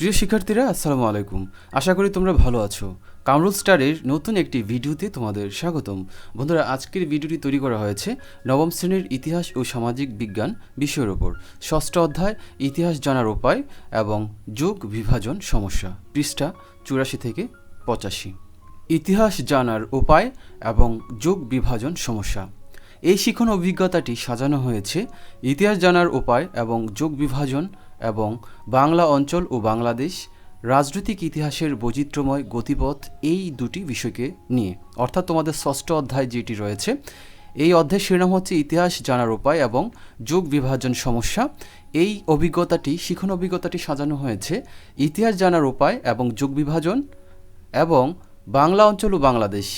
প্রিয় শিক্ষার্থীরা, আসসালামু আলাইকুম। আশা করি তোমরা ভালো আছো। কামরুল স্টারের নতুন একটি ভিডিওতে তোমাদের স্বাগতম। বন্ধুরা, আজকের ভিডিওটি তৈরি করা হয়েছে নবম শ্রেণির ইতিহাস ও সামাজিক বিজ্ঞান বিষয়ের ওপর। ষষ্ঠ অধ্যায়, ইতিহাস জানার উপায় এবং যোগ বিভাজন সমস্যা, পৃষ্ঠা চুরাশি থেকে পঁচাশি। ইতিহাস জানার উপায় এবং যোগ বিভাজন সমস্যা। এই শিখন অভিজ্ঞতাটি সাজানো হয়েছে। ইতিহাস জানার উপায় এবং যোগ বিভাজন এবং বাংলা অঞ্চল ও বাংলাদেশ রাজনৈতিক ইতিহাসের বৈচিত্র্যময় গতিপথ এই দুটি বিষয়কে নিয়ে। অর্থাৎ তোমাদের ষষ্ঠ অধ্যায় যেটি রয়েছে, এই অধ্যায়ের শিরোনাম হচ্ছে ইতিহাস জানার উপায় এবং যুগ বিভাজন সমস্যা। এই অভিজ্ঞতাটি, শিখন অভিজ্ঞতাটি সাজানো হয়েছে ইতিহাস জানার উপায় এবং যুগ বিভাজন এবং বাংলা অঞ্চল ও বাংলাদেশ।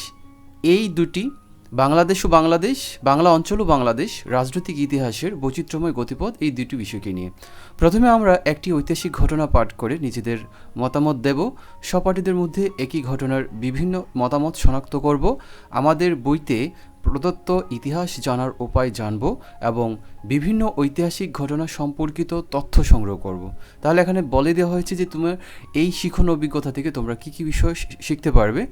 এই দুটি বাংলাদেশ ও বাংলাদেশ, বাংলা অঞ্চল ও বাংলাদেশ রাজনৈতিক ইতিহাসের বৈচিত্র্যময় গতিপথ এই দুটি বিষয়কে নিয়ে। প্রথমে আমরা একটি ঐতিহাসিক ঘটনা পাঠ করে নিজেদের মতামত দেব। সহপাঠীদের মধ্যে একই ঘটনার বিভিন্ন মতামত শনাক্ত করব। আমাদের বইতে প্রদত্ত ইতিহাস জানার উপায় জানব এবং বিভিন্ন ঐতিহাসিক ঘটনা সম্পর্কিত তথ্য সংগ্রহ করব। তাহলে এখানে বলে দেওয়া হয়েছে যে তোমার এই শিখন অভিজ্ঞতা থেকে তোমরা কী কী বিষয় শিখতে পারবে।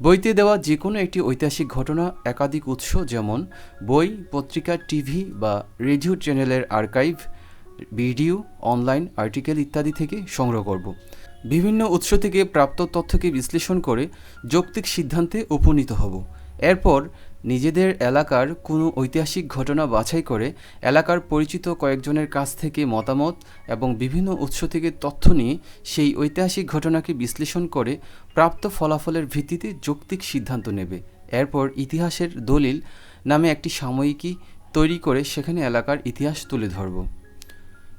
বইতে দেওয়া যে কোনো একটি ঐতিহাসিক ঘটনা, একাধিক উৎস যেমন বই, পত্রিকা, টিভি বা রেডিও চ্যানেলের আর্কাইভ, ভিডিও, অনলাইন আর্টিকেল ইত্যাদি থেকে সংগ্রহ করব। বিভিন্ন উৎস থেকে প্রাপ্ত তথ্যকে বিশ্লেষণ করে যৌক্তিক সিদ্ধান্তে উপনীত হব। এরপর নিজেদের এলাকার কোনো ঐতিহাসিক ঘটনা বাছাই করে এলাকার পরিচিত কয়েকজনের কাছ থেকে মতামত এবং বিভিন্ন উৎস থেকে তথ্য নিয়ে সেই ঐতিহাসিক ঘটনাকে বিশ্লেষণ করে প্রাপ্ত ফলাফলের ভিত্তিতে যৌক্তিক সিদ্ধান্ত নেবে। এরপর ইতিহাসের দলিল নামে একটি সাময়িকী তৈরি করে সেখানে এলাকার ইতিহাস তুলে ধরব।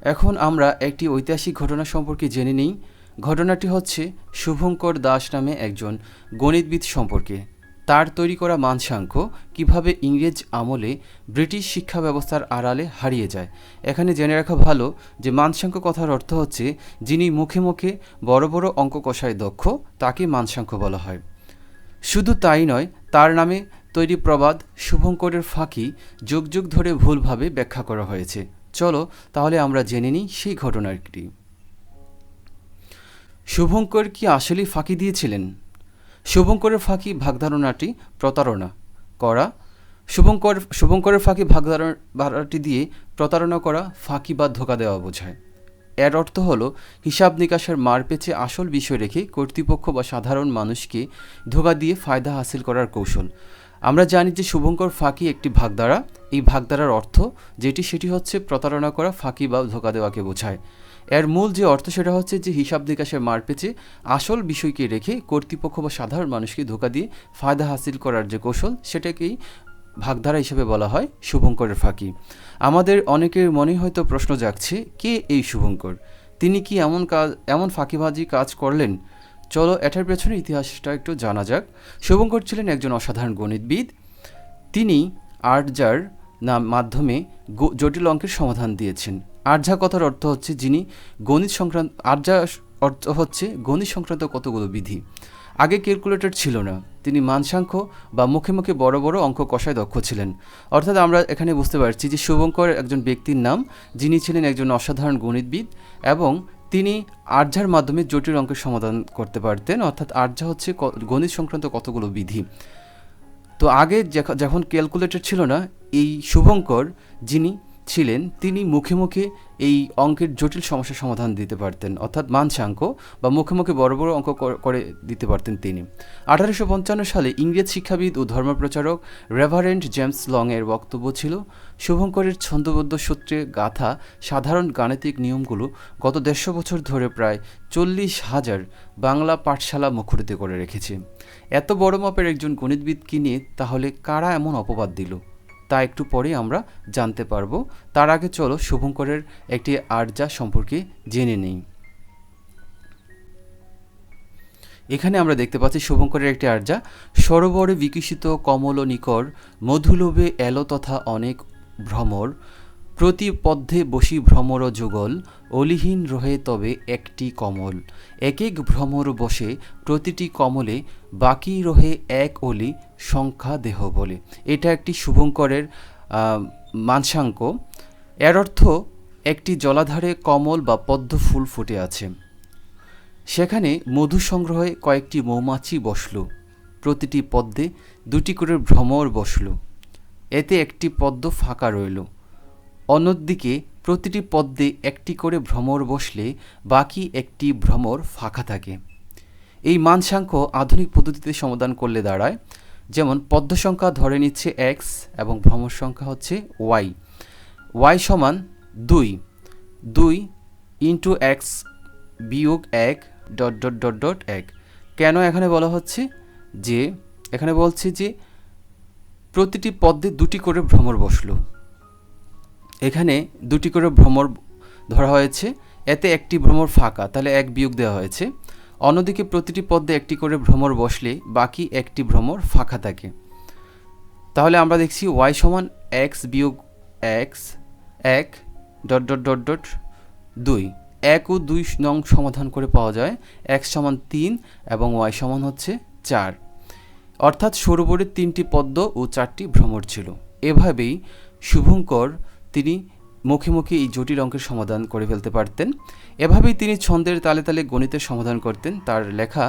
এখন আমরা একটি ঐতিহাসিক ঘটনা সম্পর্কে জেনে নিই। ঘটনাটি হচ্ছে শুভঙ্কর দাস নামে একজন গণিতবিদ সম্পর্কে। তার তৈরি করা মানসাঙ্ক কীভাবে ইংরেজ আমলে ব্রিটিশ শিক্ষা ব্যবস্থার আড়ালে হারিয়ে যায়। এখানে জেনে রাখা ভালো যে মানসাঙ্ক কথার অর্থ হচ্ছে যিনি মুখে মুখে বড় বড় অঙ্ক কষায় দক্ষ, তাকে মানসাঙ্ক বলা হয়। শুধু তাই নয়, তার নামে তৈরি প্রবাদ শুভঙ্করের ফাঁকি যুগ যুগ ধরে ভুলভাবে ব্যাখ্যা করা হয়েছে। চলো তাহলে আমরা জেনে নিই সেই ঘটনাটি। শুভঙ্কর কি আসলেই ফাঁকি দিয়েছিলেন? শুভঙ্করের ফাঁকি ভাগধারণাটি প্রতারণা করা। শুভঙ্কর শুভঙ্করের ফাঁকি ভাগধারণাটি দিয়ে প্রতারণা করা ফাঁকি বা ধোকা দেওয়া বোঝায়। এর অর্থ হল, হিসাব নিকাশের মার পেছে আসল বিষয় রেখে কর্তৃপক্ষ বা সাধারণ মানুষকে ধোকা দিয়ে ফায়দা হাসিল করার কৌশল। আমরা জানি যে শুভঙ্কর ফাঁকি একটি ভাগধারা। এই ভাগধারার অর্থ যেটি, সেটি হচ্ছে প্রতারণা করা ফাঁকি বা ধোকা দেওয়াকে বোঝায়। এর মূল যে অর্থ সেটা হচ্ছে যে হিসাব নিকাশের মার পেছে আসল বিষয়কে রেখে কর্তৃপক্ষ বা সাধারণ মানুষকে ধোকা দিয়ে ফায়দা হাসিল করার যে কৌশল, সেটাকেই ভাগধারা হিসেবে বলা হয় শুভঙ্করের ফাঁকি। আমাদের অনেকের মনে হয়তো প্রশ্ন জাগছে, কে এই শুভঙ্কর? তিনি কি এমন কাজ, এমন ফাঁকিবাজি কাজ করলেন? চলো এটার পেছনে ইতিহাসটা একটু জানা যাক। শুভঙ্কর ছিলেন একজন অসাধারণ গণিতবিদ। তিনি আর্যার নাম, মাধ্যমে জটিল অঙ্কের সমাধান দিয়েছেন। আর্যা কথার অর্থ হচ্ছে যিনি গণিত সংক্রান্ত আর্যা অর্থ হচ্ছে গণিত সংক্রান্ত কতগুলো বিধি। আগে ক্যালকুলেটর ছিল না। তিনি মানসাঙ্ক বা মুখে মুখে বড় বড় অঙ্ক কষায় দক্ষ ছিলেন। অর্থাৎ আমরা এখানে বুঝতে পারছি যে শুভঙ্কর একজন ব্যক্তির নাম, যিনি ছিলেন একজন অসাধারণ গণিতবিদ এবং তিনি আর্যার মাধ্যমে জটিল অঙ্কের সমাধান করতে পারতেন। অর্থাৎ আর্যা হচ্ছে গণিত সংক্রান্ত কতগুলো বিধি। তো আগে যখন ক্যালকুলেটর ছিল না, এই শুভঙ্কর যিনি ছিলেন, তিনি মুখে মুখে এই অঙ্কের জটিল সমস্যার সমাধান দিতে পারতেন। অর্থাৎ মানসাঙ্ক বা মুখে মুখে বড় বড় অঙ্ক করে দিতে পারতেন তিনি। আঠারোশো পঞ্চান্ন সালে ইংরেজ শিক্ষাবিদ ও ধর্মপ্রচারক রেভারেন্ট জেমস লং এর বক্তব্য ছিল, শুভঙ্করের ছন্দবদ্ধ সূত্রে গাথা সাধারণ গাণিতিক নিয়মগুলো গত দেড়শো বছর ধরে প্রায় চল্লিশ হাজার বাংলা পাঠশালা মুখরিত করে রেখেছে। এত বড় মাপের একজন গণিতবিদকে নিয়ে তাহলে কারা এমন অপবাদ দিল? তা একটু পরে আমরা জানতে পারব। তার আগে চলো শুভঙ্করের একটি আর্যা সম্পর্কে জেনে নেই। এখানে আমরা দেখতে পাচ্ছি শুভঙ্করের একটি আর্যা সরোবরে বিকশিত কমল নিকর, মধুলোভে এলো তথা অনেক ভ্রমর। প্রতি পদ্মে বসি ভ্রমর যুগল, অলিহীন রহে তবে একটি কমল। এক এক ভ্রমর বসে, প্রতিটি কমলে বাকি রহে এক অলি সংখ্যা দেহ বলে। এটা একটি শুভঙ্করের মানসাঙ্ক। এর অর্থ, একটি জলাধারে কমল বা পদ্ম ফুল ফুটে আছে। সেখানে মধু সংগ্রহে কয়েকটি মৌমাছি বসল। প্রতিটি পদ্মে দুটি করে ভ্রমর বসল। এতে একটি পদ্ম ফাঁকা রইল। অন্যদিকে প্রতিটি পদ্মে একটি করে ভ্রমর বসলে বাকি একটি ভ্রমর ফাঁকা থাকে। এই মানসাঙ্খ্য আধুনিক পদ্ধতিতে সমাধান করলে দাঁড়ায়, যেমন পদ্ম সংখ্যা ধরে নিচ্ছে এক্স এবং ভ্রমর সংখ্যা হচ্ছে ওয়াই ওয়াই সমান দুই দুই ইন্টু এক্স বিয়োগ এক ডট ডট ডট ডট এক। কেন এখানে বলা হচ্ছে যে, এখানে বলছে যে প্রতিটি পদ্মে দুটি করে ভ্রমর বসল। এখানে দুটি করে ভ্রমর ধরা হয়েছে। এতে একটি ভ্রমর ফাঁকা, তাহলে এক বিয়োগ দেওয়া হয়েছে। অন্যদিকে প্রতিটি পদ্মে একটি করে ভ্রমর বসলে বাকি একটি ভ্রমর ফাঁকা থাকে। তাহলে আমরা দেখছি ওয়াই সমান এক্স বিয়োগ এক্স এক ডট ডট ডট ডট দুই। এক ও দুই নং সমাধান করে পাওয়া যায় এক্স সমান তিন এবং ওয়াই সমান হচ্ছে চার। অর্থাৎ সরোবরে তিনটি পদ্ম ও চারটি ভ্রমর ছিল। এভাবেই শুভঙ্কর তিনি মুখে মুখে এই জটিল অঙ্কের সমাধান করে ফেলতে পারতেন। এভাবেই তিনি ছন্দের তালে তালে গণিতের সমাধান করতেন। তার লেখা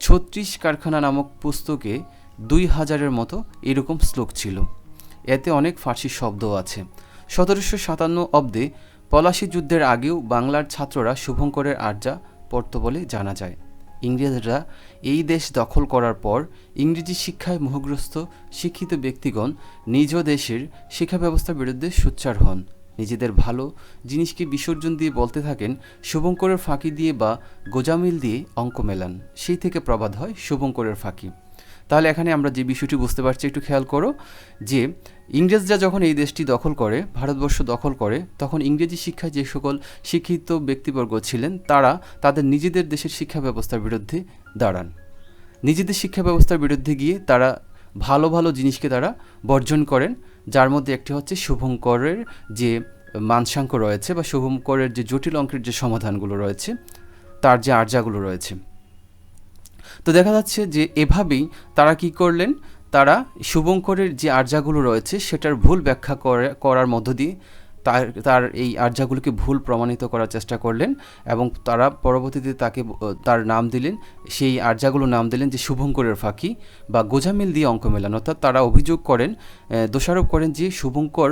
ছত্রিশ কারখানা নামক পুস্তকে দুই হাজারের মতো এরকম শ্লোক ছিল। এতে অনেক ফার্সি শব্দও আছে। সতেরোশো সাতান্ন অব্দে পলাশী যুদ্ধের আগেও বাংলার ছাত্ররা শুভঙ্করের আর্যা পড়ত বলে জানা যায়। ইংরেজরা এই দেশ দখল করার পর ইংরেজি শিক্ষায় মোহগ্রস্ত শিক্ষিত ব্যক্তিগণ নিজ দেশের শিক্ষা ব্যবস্থার বিরুদ্ধে সোচ্চার হন। নিজেদের ভালো জিনিসকে বিসর্জন দিয়ে বলতে থাকেন, শুভঙ্করের ফাঁকি দিয়ে বা গোজামিল দিয়ে অঙ্ক মেলান। সেই থেকে প্রবাদ হয় শুভঙ্করের ফাঁকি। তাহলে এখানে আমরা যে বিষয়টি বুঝতে পারছি, একটু খেয়াল করো যে ইংরেজরা যখন এই দেশটি দখল করে, ভারতবর্ষ দখল করে, তখন ইংরেজি শিক্ষায় যে সকল শিক্ষিত ব্যক্তিবর্গ ছিলেন, তারা তাদের নিজেদের দেশের শিক্ষা ব্যবস্থার বিরুদ্ধে দাঁড়ান। নিজেদের শিক্ষা ব্যবস্থার বিরুদ্ধে গিয়ে তারা ভালো ভালো জিনিসকে তারা বর্জন করেন, যার মধ্যে একটি হচ্ছে শুভঙ্করের যে মানসাঙ্ক রয়েছে বা শুভঙ্করের যে জটিল অঙ্কের যে সমাধানগুলো রয়েছে, তার যে আর্যাগুলো রয়েছে। তো দেখা যাচ্ছে যে এভাবেই তারা কি করলেন? তারা শুভঙ্করের যে আর্যাগুলো রয়েছে সেটার ভুল ব্যাখ্যা করার মধ্য দিয়ে তার তার এই আর্যাগুলোকে ভুল প্রমাণিত করার চেষ্টা করলেন এবং তারা পরবর্তীতে তাকে, তার নাম দিলেন, সেই আর্যাগুলো নাম দিলেন যে শুভঙ্করের ফাঁকি বা গোজামিল দিয়ে অঙ্ক মেলান। অর্থাৎ তারা অভিযোগ করেন দোষারোপ করেন যে শুভঙ্কর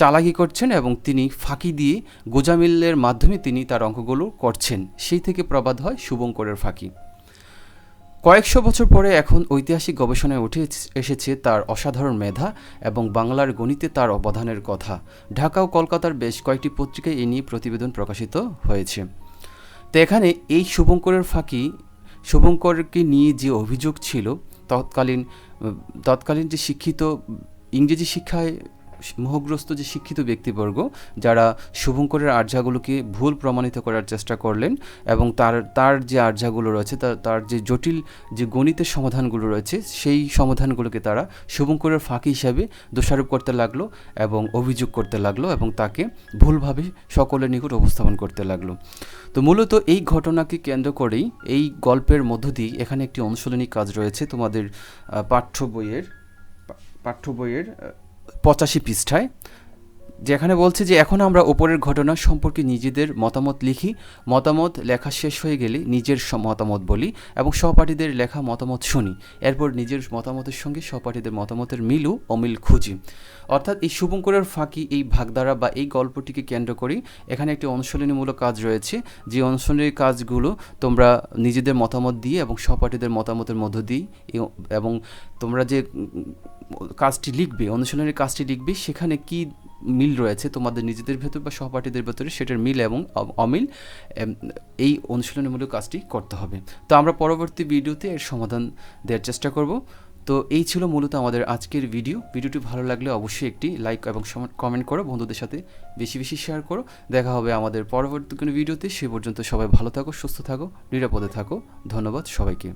চালাকি করছেন এবং তিনি ফাঁকি দিয়ে গোজামিলের মাধ্যমে তিনি তার অঙ্কগুলো করছেন। সেই থেকে প্রবাদ হয় শুভঙ্করের ফাঁকি। কয়েকশো বছর পরে এখন ঐতিহাসিক গবেষণায় উঠে এসেছে তার অসাধারণ মেধা এবং বাংলার গণিতে তার অবদানের কথা। ঢাকা ও কলকাতার বেশ কয়েকটি পত্রিকায় এ নিয়ে প্রতিবেদন প্রকাশিত হয়েছে। তো এখানে এই শুভঙ্করের ফাঁকি, শুভঙ্করকে নিয়ে যে অভিযোগ ছিল, তৎকালীন তৎকালীন যে শিক্ষিত ইংরেজি শিক্ষায় মোহগ্রস্ত যে শিক্ষিত ব্যক্তিবর্গ, যারা শুভঙ্করের আর্যাগুলোকে ভুল প্রমাণিত করার চেষ্টা করলেন এবং তার তার যে আর্যাগুলো রয়েছে তার যে জটিল যে গণিতের সমাধানগুলো রয়েছে, সেই সমাধানগুলোকে তারা শুভঙ্করের ফাঁকি হিসাবে দোষারোপ করতে লাগল এবং অভিযোগ করতে লাগল এবং তাকে ভুলভাবে সকলের নিকট উপস্থাপন করতে লাগল। তো মূলত এই ঘটনাকে কেন্দ্র করেই এই গল্পের মধ্য দিয়ে এখানে একটি অনুশীলনী কাজ রয়েছে। তোমাদের পাঠ্য বইয়ের পাঠ্য বইয়ের পঁচাশি পৃষ্ঠায়, যেখানে বলছে যে এখন আমরা ওপরের ঘটনা সম্পর্কে নিজেদের মতামত লিখি, মতামত লেখা শেষ হয়ে গেলে নিজের মতামত বলি এবং সহপাঠীদের লেখা মতামত শুনি। এরপর নিজের মতামতের সঙ্গে সহপাঠীদের মতামতের মিলু অমিল খুঁজি। অর্থাৎ এই শুভঙ্করের ফাঁকি, এই ভাগধারা বা এই গল্পটিকে কেন্দ্র করি এখানে একটি অনুশীলনীমূলক কাজ রয়েছে। যে অনুশীলনী কাজগুলো তোমরা নিজেদের মতামত দিয়ে এবং সহপাঠীদের মতামতের মধ্য দিই এবং তোমরা যে কাজটি লিখবে, অনুশীলনের কাজটি লিখবে, সেখানে কি মিল রয়েছে তোমাদের নিজেদের ভেতর বা সহপাঠীদের ভেতরে সেটার মিল এবং অমিল এই অনুশীলনীমূলক কাজটি করতে হবে। তো আমরা পরবর্তী ভিডিওতে এর সমাধান দেওয়ার চেষ্টা করব। তো এই ছিল মূলত আমাদের আজকের ভিডিও। ভিডিওটি ভালো লাগলে অবশ্যই একটি লাইক এবং কমেন্ট করো, বন্ধুদের সাথে বেশি বেশি শেয়ার করো। দেখা হবে আমাদের পরবর্তী কোনো ভিডিওতে। সে পর্যন্ত সবাই ভালো থাকো, সুস্থ থাকো, নিরাপদে থাকো। ধন্যবাদ সবাইকে।